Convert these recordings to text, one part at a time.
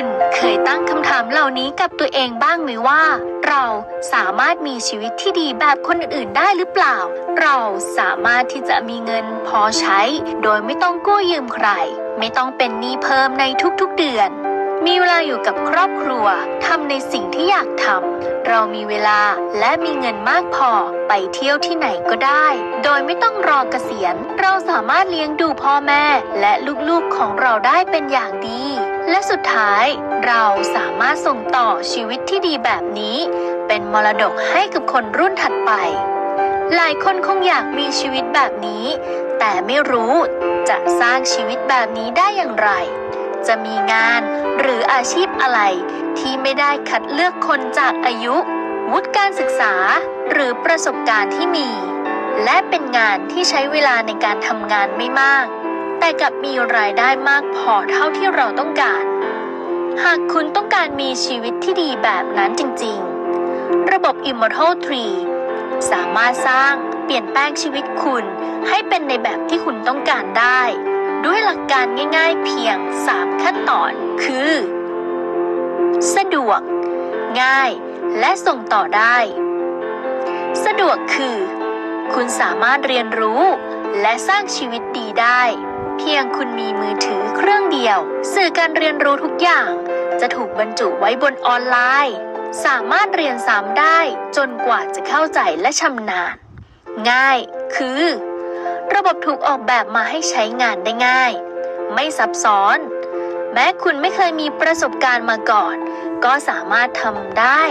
คุณเคยตั้งคำถามเหล่านี้กับตัวเองบ้างไหมว่า เราสามารถมีชีวิตที่ดีแบบคนอื่นได้หรือเปล่า เราสามารถที่จะมีเงินพอใช้ โดยไม่ต้องกู้ยืมใคร ไม่ต้องเป็นหนี้เพิ่มในทุกๆเดือน มีเวลาอยู่กับครอบครัวทำในสิ่งที่อยากทำเรามีเวลาและมีเงินมากพอไปเที่ยวที่ไหนก็ได้ โดยไม่ต้องรอเกษียณ เราสามารถเลี้ยงดูพ่อแม่และลูกๆของเราได้เป็นอย่างดี และสุดท้ายเราสามารถส่งต่อชีวิตที่ดีแบบนี้ เป็นมรดกให้กับคนรุ่นถัดไป หลายคนคงอยากมีชีวิตแบบนี้ แต่ไม่รู้จะสร้างชีวิตแบบนี้ได้อย่างไร จะมีงานหรืออาชีพอะไร ที่ไม่ได้คัดเลือกคนจากอายุ วุฒิการศึกษา หรือประสบการณ์ที่มี และเป็นงานที่ใช้เวลาในการทำงานไม่มาก แต่กลับมีรายได้มากพอเท่าที่เราต้องการ หากคุณต้องการมีชีวิตที่ดีแบบนั้นจริงๆ ระบบ Immortal Tree สามารถสร้างเปลี่ยนแปลงชีวิตคุณให้เป็นในแบบที่คุณต้องการได้ ด้วยหลักการง่ายๆเพียง 3 ขั้นตอนคือ สะดวก ง่าย และส่งต่อได้ สะดวกคือ คุณสามารถเรียนรู้และสร้างชีวิตดีได้ เพียงคุณมีมือถือเครื่องเดียว สื่อการเรียนรู้ทุกอย่าง จะถูกบรรจุไว้บนออนไลน์ สามารถเรียนซ้ำได้จนกว่าจะเข้าใจและชำนาญ ง่าย คือ ระบบถูกออกแบบมาให้ใช้งานได้ง่าย ไม่ซับซ้อน แม้คุณไม่เคยมีประสบการณ์มาก่อน ก็สามารถทำได้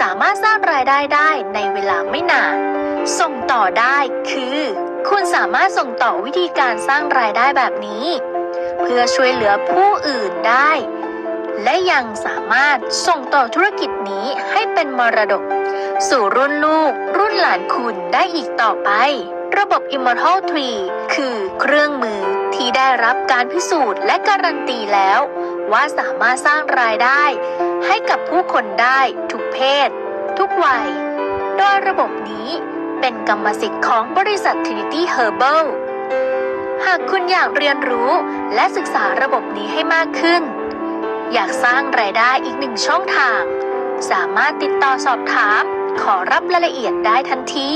สามารถสร้างรายได้ได้ในเวลาไม่นาน ส่งต่อได้คือ คุณสามารถส่งต่อวิธีการสร้างรายได้แบบนี้ เพื่อช่วยเหลือผู้อื่นได้ และยังสามารถส่งต่อธุรกิจนี้ให้เป็นมรดก สู่รุ่นลูก รุ่นหลานคุณได้อีกต่อไประบบ Immortal Tree คือเครื่องมือที่ได้รับการพิสูจน์และการันตีแล้ว ว่าสามารถสร้างรายได้ ให้กับผู้คนได้ทุกเพศ ทุกวัย โดยระบบนี้ เป็นกรรมสิทธิ์ของบริษัท Trinity Herbal หากคุณอยากเรียนรู้และศึกษาระบบนี้ให้มากขึ้น อยากสร้างรายได้อีกหนึ่งช่องทาง สามารถติดต่อสอบถาม ขอรับรายละเอียดได้ทันที